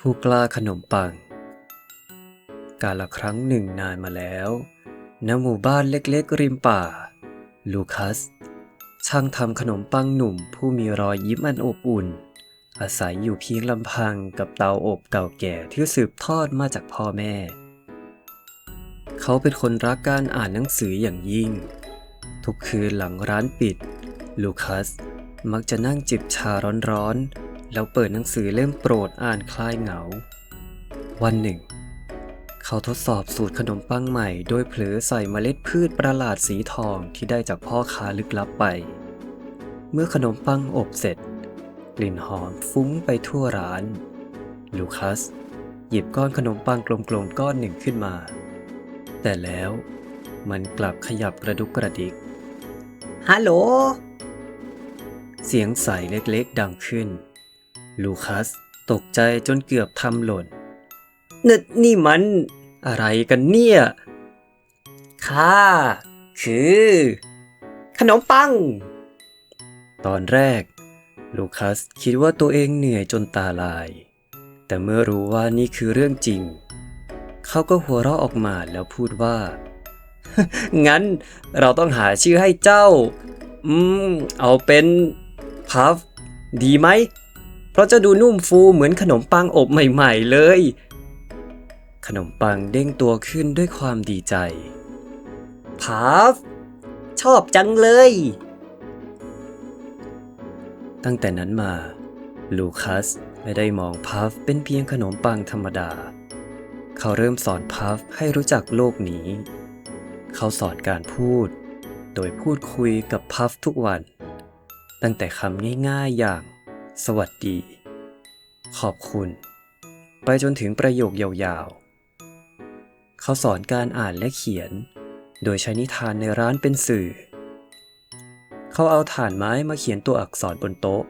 ผู้กล้าขนมปัง กาลครั้งหนึ่งนานมาแล้วณหมู่บ้านเล็กๆริมป่า ลูคัส ช่างทำขนมปังหนุ่มผู้มีรอยยิ้มอันอบอุ่น อาศัยอยู่เพียงลำพังกับเตาอบเก่าแก่ที่สืบทอดมาจากพ่อแม่ เขาเป็นคนรักการอ่านหนังสืออย่างยิ่ง ทุกคืนหลังร้านปิด ลูคัสมักจะนั่งจิบชาร้อนๆ แล้วเปิดหนังสือเล่มโปรดอ่านคลายเหงา วันหนึ่ง เขาทดสอบสูตรขนมปังใหม่ โดยเผลอใส่เมล็ดพืชประหลาดสีทองที่ได้จากพ่อค้าลึกลับไป เมื่อขนมปังอบเสร็จ กลิ่นหอมฟุ้งไปทั่วร้าน ลูคัส หยิบก้อนขนมปังกลมๆก้อนหนึ่งขึ้นมา แต่แล้วมันกลับขยับกระดุกกระดิก ฮัลโหล เสียงใสเล็กๆดังขึ้น ลูคัสตกใจจนเกือบทำหล่นนี่นี่มัน อะไรกันเนี่ยค่ะคือ ขนมปัง ตอนแรก ลูคัสคิดว่าตัวเองเหนื่อยจนตาลาย แต่เมื่อรู้ว่านี่คือเรื่องจริง เขาก็หัวเราะออกมาแล้วพูดว่า งั้นเราต้องหาชื่อให้เจ้า อืม เอาเป็น พัฟ ดีไหม เพราะจะดูนุ่มฟูเหมือนขนมปังอบใหม่ๆเลย ขนมปังเด้งตัวขึ้นด้วยความดีใจพัฟชอบจังเลย ตั้งแต่นั้นมา ลูคัสไม่ได้มองพัฟเป็นเพียงขนมปังธรรมดา เขาเริ่มสอนพัฟให้รู้จักโลกนี้ เขาสอนการพูด โดยพูดคุยกับพัฟทุกวัน ตั้งแต่คำง่ายๆอย่าง สวัสดี ขอบคุณ ไปจนถึงประโยคยาวๆ เขาสอนการอ่านและเขียน โดยใช้นิทานในร้านเป็นสื่อ เขาเอาถ่านไม้มาเขียนตัวอักษรบนโต๊ะ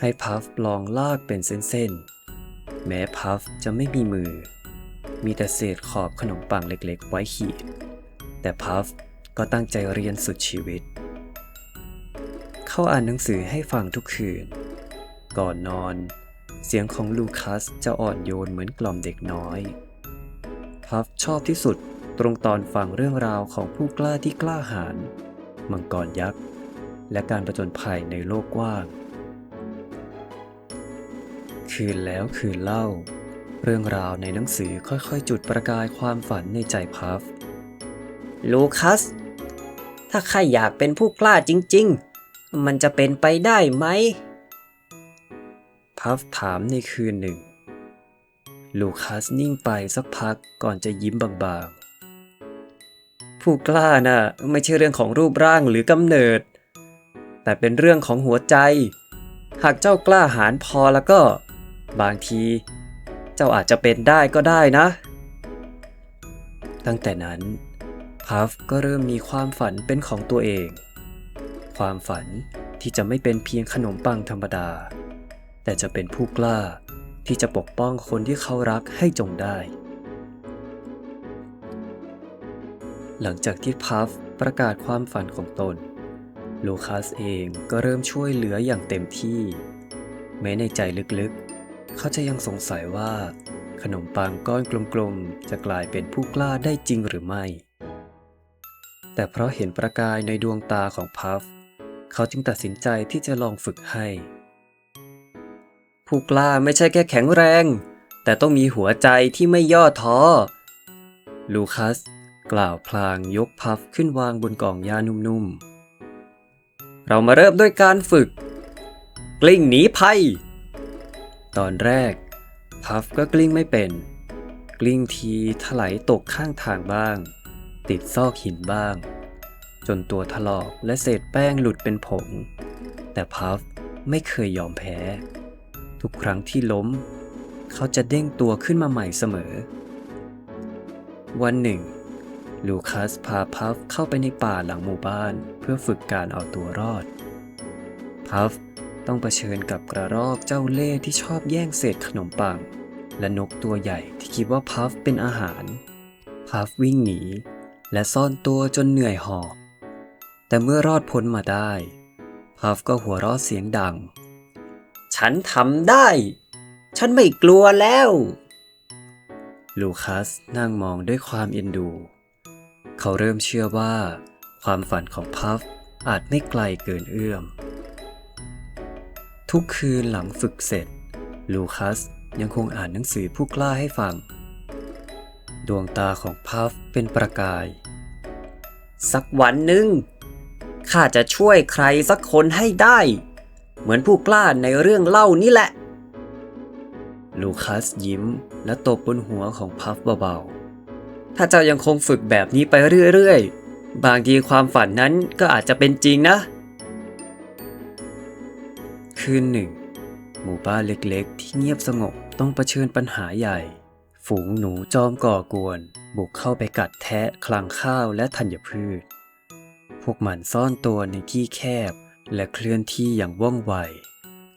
ให้พัฟลองลากเป็นเส้นๆ แม้พัฟจะไม่มีมือ มีแต่เศษขอบขนมปังเล็กๆ ไว้ขีด แต่พัฟก็ตั้งใจเรียนสุดชีวิต เขาอ่านหนังสือให้ฟังทุกคืน ก่อนนอน เสียงของลูคัสจะอ่อนโยนเหมือนกล่อมเด็กน้อย พัฟชอบที่สุดตรงตอนฟังเรื่องราวของผู้กล้าที่กล้าหาญมังกรยักษ์ และการประจนภัยในโลกกว้าง คืนแล้วคืนเล่า เรื่องราวในหนังสือค่อยๆ จุดประกายความฝันในใจพัฟลูคัส ถ้าข้าอยากเป็นผู้กล้าจริง ๆ มันจะเป็นไปได้ไหม พัฟถามในคืนหนึ่ง ลูคัสนิ่งไปสักพักก่อนจะยิ้มบางๆ ผู้กล้าน่ะไม่ใช่เรื่องของรูปร่างหรือกำเนิด แต่เป็นเรื่องของหัวใจ หากเจ้ากล้าหาญพอแล้วก็ บางที เจ้าอาจจะเป็นได้ก็ได้นะ ตั้งแต่นั้น พัฟก็เริ่มมีความฝันเป็นของตัวเอง ความฝันที่จะไม่เป็นเพียงขนมปังธรรมดา แต่จะเป็นผู้กล้าที่จะปกป้องคนที่เขารักให้จงได้ หลังจากที่พัฟประกาศความฝันของตนลูคัสเองก็เริ่มช่วยเหลืออย่างเต็มที่ แม้ในใจลึกๆ เขาจะยังสงสัยว่า ขนมปังก้อนกลมๆ จะกลายเป็นผู้กล้าได้จริงหรือไม่ แต่เพราะเห็นประกายในดวงตาของพัฟเขาจึงตัดสินใจที่จะลองฝึกให้ ผู้กล้าไม่ใช่แค่แข็งแรง แต่ต้องมีหัวใจที่ไม่ย่อท้อ ลูคัส กล่าวพลางยกพัฟขึ้นวางบนกล่องยานุ่มๆ เรามาเริ่มด้วยการฝึก กลิ้งหนีภัย ตอนแรก พัฟก็กลิ้งไม่เป็น กลิ้งทีถลายตกข้างทางบ้าง ติดซอกหินบ้าง จนตัวถลอกและเศษแป้งหลุดเป็นผง แต่พัฟไม่เคยยอมแพ้ ทุกครั้งที่ล้ม เขาจะเด้งตัวขึ้นมาใหม่เสมอ วันหนึ่ง ลูคัสพาพัฟเข้าไปในป่าหลังหมู่บ้านเพื่อฝึกการเอาตัวรอด พัฟต้องเผชิญกับกระรอกเจ้าเล่ห์ที่ชอบแย่งเศษขนมปัง และนกตัวใหญ่ที่คิดว่าพัฟเป็นอาหาร พัฟวิ่งหนี และซ่อนตัวจนเหนื่อยหอบ แต่เมื่อรอดพ้นมาได้ พัฟก็หัวเราะเสียงดัง ฉันทำได้ ฉันไม่กลัวแล้ว ลูคัสนั่งมองด้วยความเอ็นดู เขาเริ่มเชื่อว่า ความฝันของพัฟอาจไม่ไกลเกินเอื้อม ทุกคืนหลังฝึกเสร็จ ลูคัสยังคงอ่านหนังสือผู้กล้าให้ฟัง ดวงตาของพัฟเป็นประกาย สักวันหนึ่งข้าจะช่วยใครสักคนให้ได้ เหมือนผู้กล้าในเรื่องเล่านี่แหละ ลูคัสยิ้มและตบบนหัวของพัฟเบาๆ ถ้าเจ้ายังคงฝึกแบบนี้ไปเรื่อยๆ บางทีความฝันนั้นก็อาจจะเป็นจริงนะ คืนหนึ่ง หมู่บ้านเล็กๆ ที่เงียบสงบต้องเผชิญปัญหาใหญ่ ฝูงหนูจอมก่อกวน บุกเข้าไปกัดแทะคลังข้าวและธัญพืช พวกมันซ่อนตัวในที่แคบ และเคลื่อนที่อย่างว่องไว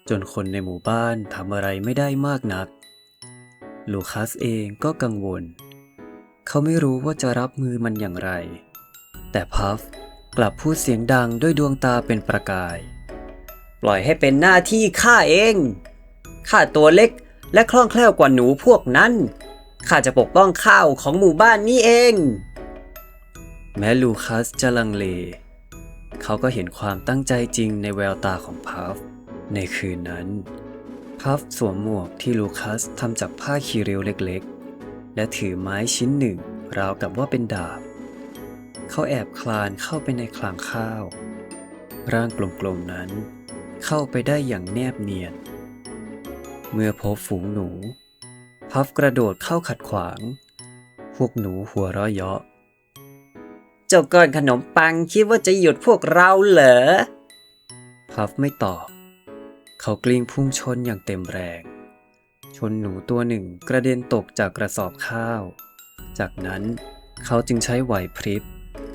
จนคนในหมู่บ้านทำอะไรไม่ได้มากนัก ลูคัสเองก็กังวล เขาไม่รู้ว่าจะรับมือมันอย่างไร แต่พัฟกลับพูดเสียงดังด้วยดวงตาเป็นประกาย ปล่อยให้เป็นหน้าที่ข้าเอง ข้าตัวเล็กและคล่องแคล่วกว่าหนูพวกนั้น ข้าจะปกป้องข้าวของหมู่บ้านนี้เอง แม้ลูคัสจะลังเล เขาก็เห็นความตั้งใจจริงในแววตาของพัฟในคืนนั้น พัฟสวมหมวกที่ลูคัสทำจากผ้าคีริวเล็กๆ และถือไม้ชิ้นหนึ่ง ราวกับว่าเป็นดาบ เขาแอบคลานเข้าไปในคลังข้าว ร่างกลมๆนั้น เข้าไปได้อย่างแนบเนียน เมื่อพบฝูงหนู พัฟกระโดดเข้าขัดขวาง พวกหนูหัวเราะเยาะ เจ้าก้อนขนมปังคิดว่าจะหยุดพวกเราเหรอพัฟไม่ตอบ เขากลิ้งพุ่งชนอย่างเต็มแรง ชนหนูตัวหนึ่งกระเด็นตกจากกระสอบข้าว จากนั้นเขาจึงใช้ไหวพริบ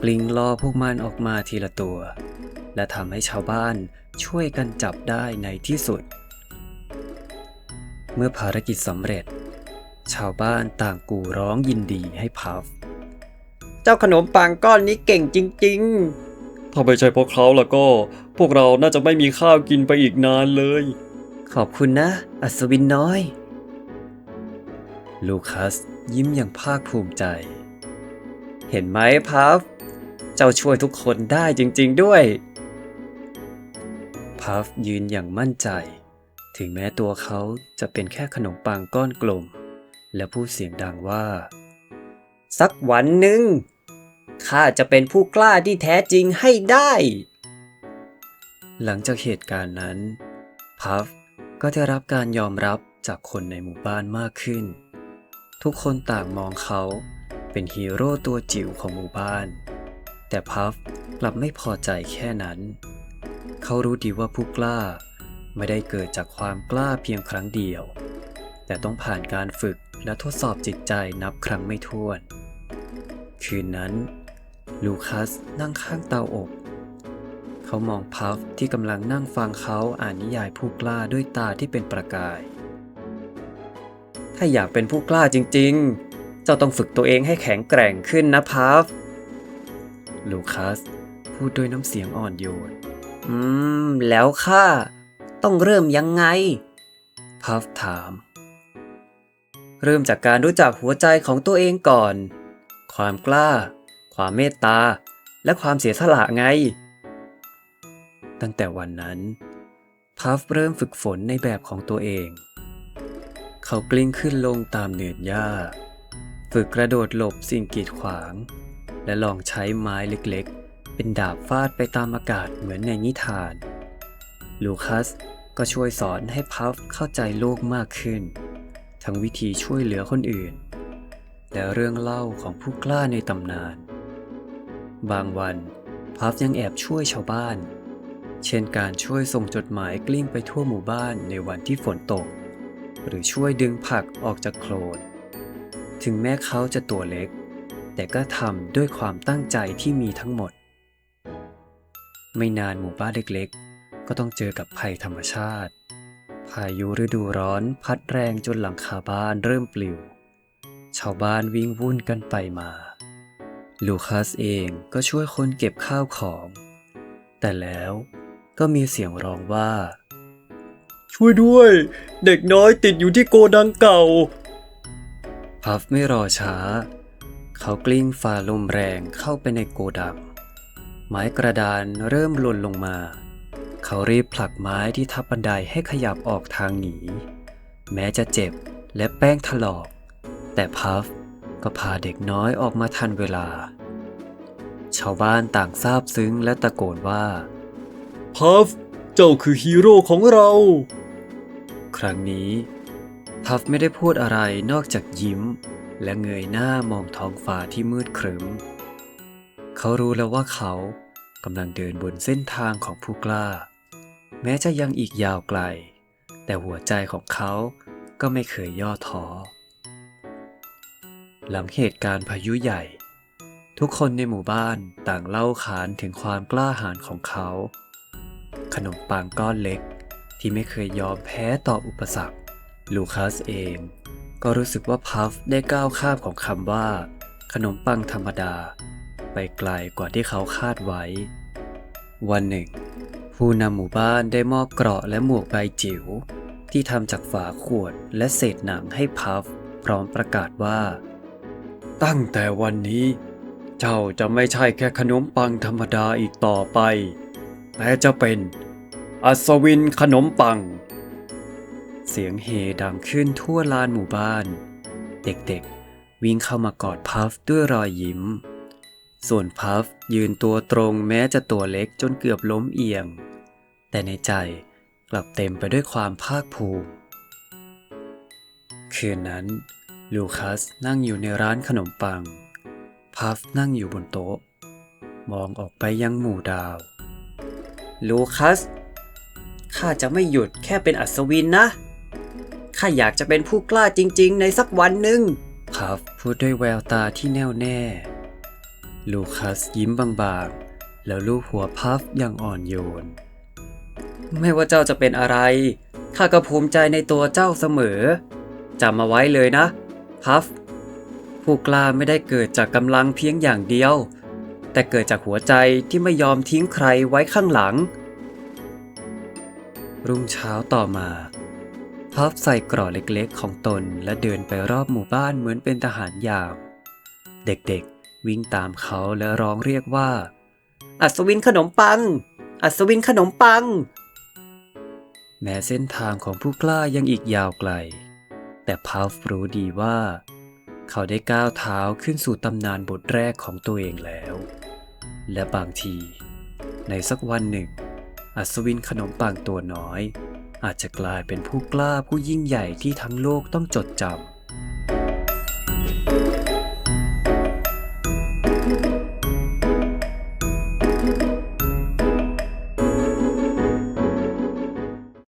กลิ้งล่อพวกมันออกมาทีละตัว และทำให้ชาวบ้านช่วยกันจับได้ในที่สุด เมื่อภารกิจสำเร็จ ชาวบ้านต่างกู่ร้องยินดีให้พัฟ เจ้าขนมปังก้อนนี้เก่งจริงถ้าไม่ใช่เพราะเขาแล้วก็ พวกเราน่าจะไม่มีข้าวกินไปอีกนานเลย ขอบคุณนะ อัศวินน้อย ลูคัสยิ้มอย่างภาคภูมิใจๆเห็นไหมพัฟ เจ้าช่วยทุกคนได้จริง ๆด้วย พัฟยืนอย่างมั่นใจ ถึงแม้ตัวเขาจะเป็นแค่ขนมปังก้อนกลม และพูดเสียงดังว่า สักวันหนึ่ง ข้าจะเป็นผู้กล้าที่แท้จริงให้ได้ หลังจากเหตุการณ์นั้น พัฟก็ได้รับการยอมรับจากคนในหมู่บ้านมากขึ้น ทุกคนต่างมองเขาเป็นฮีโร่ตัวจิ๋วของหมู่บ้าน แต่พัฟกลับไม่พอใจแค่นั้น เขารู้ดีว่าผู้กล้าไม่ได้เกิดจากความกล้าเพียงครั้งเดียว แต่ต้องผ่านการฝึกและทดสอบจิตใจนับครั้งไม่ถ้วน คืนนั้น ลูคัสนั่งข้างเตาอบ เขามองพัฟที่กำลังนั่งฟังเขาอ่านนิยายผู้กล้าด้วยตาที่เป็นประกาย ถ้าอยากเป็นผู้กล้าจริง ๆ เจ้าต้องฝึกตัวเองให้แข็งแกร่งขึ้นนะพัฟลูคัสพูดด้วยน้ำเสียงอ่อนโยน อืม แล้วข้าต้องเริ่มยังไง พัฟถาม เริ่มจากการรู้จักหัวใจของตัวเองก่อน ความกล้า ความเมตตา และความเสียสละไง ตั้งแต่วันนั้น พัฟเริ่มฝึกฝนในแบบของตัวเอง เขากลิ้งขึ้นลงตามเนินหญ้า ฝึกกระโดดหลบสิ่งกีดขวาง และลองใช้ไม้เล็กๆ เป็นดาบฟาดไปตามอากาศเหมือนในนิทาน ลูคัสก็ช่วยสอนให้พัฟเข้าใจโลกมากขึ้น ทั้งวิธีช่วยเหลือคนอื่น และเรื่องเล่าของผู้กล้าในตำนาน บางวันพัฟยังแอบช่วยชาวบ้าน เช่นการช่วยส่งจดหมายกลิ้งไปทั่วหมู่บ้านในวันที่ฝนตก หรือช่วยดึงผักออกจากโคลน ถึงแม้เขาจะตัวเล็ก แต่ก็ทำด้วยความตั้งใจที่มีทั้งหมด ไม่นานหมู่บ้านเล็กๆ ก็ต้องเจอกับภัยธรรมชาติ พายุฤดูร้อนพัดแรงจนหลังคาบ้านเริ่มปลิว ชาวบ้านวิ่งวุ่นกันไปมา ลูคัสเองก็ช่วยคนเก็บข้าวของ แต่แล้วก็มีเสียงร้องว่าชช่วยด้วย เด็กน้อยติดอยู่ที่โกดังเก่า พัฟไม่รอช้า เขากลิ้งฝ่าลมแรงเข้าไปในโกดัง ไม้กระดานเริ่มหล่นลงมา เขารีบผลักไม้ที่ทับบันไดให้ขยับออกทางหนี แม้จะเจ็บและแป้งถลอก แต่พัฟ ก็พาเด็กน้อยออกมาทันเวลา ชาวบ้านต่างซาบซึ้งและตะโกนว่า พัฟ เจ้าคือฮีโร่ของเรา ครั้งนี้ พัฟไม่ได้พูดอะไรนอกจากยิ้ม และเงยหน้ามองท้องฟ้าที่มืดครึ้ม เขารู้แล้วว่าเขากำลังเดินบนเส้นทางของผู้กล้า แม้จะยังอีกยาวไกล แต่หัวใจของเขาก็ไม่เคยย่อท้อ หลังเหตุการณ์พายุใหญ่ ทุกคนในหมู่บ้านต่างเล่าขานถึงความกล้าหาญของเขา ขนมปังก้อนเล็กที่ไม่เคยยอมแพ้ต่ออุปสรรค ลูคัสเอง ก็รู้สึกว่าพัฟได้ก้าวข้ามของคำว่า ขนมปังธรรมดา ไปไกลกว่าที่เขาคาดไว้ วันหนึ่ง ผู้นำหมู่บ้านได้มอบเกราะและหมวกใบจิ๋ว ที่ทำจากฝาขวดและเศษหนังให้พัฟพร้อมประกาศว่า ตั้งแต่วันนี้ เจ้าจะไม่ใช่แค่ขนมปังธรรมดาอีกต่อไป แต่จะเป็นอัศวินขนมปัง เสียงเฮดังขึ้นทั่วลานหมู่บ้าน เด็กๆ วิ่งเข้ามากอดพัฟด้วยรอยยิ้ม ส่วนพัฟยืนตัวตรงแม้จะตัวเล็กจนเกือบล้มเอียง แต่ในใจกลับเต็มไปด้วยความภาคภูมิ คืนนั้น ลูคัสนั่งอยู่ในร้านขนมปัง พัฟนั่งอยู่บนโต๊ะ มองออกไปยังหมู่ดาว ลูคัส ข้าจะไม่หยุดแค่เป็นอัศวินนะ ข้าอยากจะเป็นผู้กล้าจริง ๆ ในสักวันหนึ่ง พัฟพูดด้วยแววตาที่แน่วแน่ ลูคัสยิ้มบางๆ แล้วลูบหัวพัฟอย่างอ่อนโยน ไม่ว่าเจ้าจะเป็นอะไร ข้าก็ภูมิใจในตัวเจ้าเสมอจำมาไว้เลยนะ พัฟผู้กล้าไม่ได้เกิดจากกำลังเพียงอย่างเดียว แต่เกิดจากหัวใจที่ไม่ยอมทิ้งใครไว้ข้างหลัง รุ่งเช้าต่อมาพัฟใส่กรอเล็กๆ ของตนและเดินไปรอบหมู่บ้านเหมือนเป็นทหารยาม เด็กๆ วิ่งตามเขาและร้องเรียกว่า อัศวินขนมปัง อัศวินขนมปัง แม้เส้นทางของผู้กล้ายังอีกยาวไกล แต่พัฟรู้ดีว่า เขาได้ก้าวเท้าขึ้นสู่ตำนานบทแรกของตัวเองแล้ว และบางที ในสักวันหนึ่ง อัศวินขนมปังตัวน้อย อาจจะกลายเป็นผู้กล้าผู้ยิ่งใหญ่ที่ทั้งโลกต้องจดจำ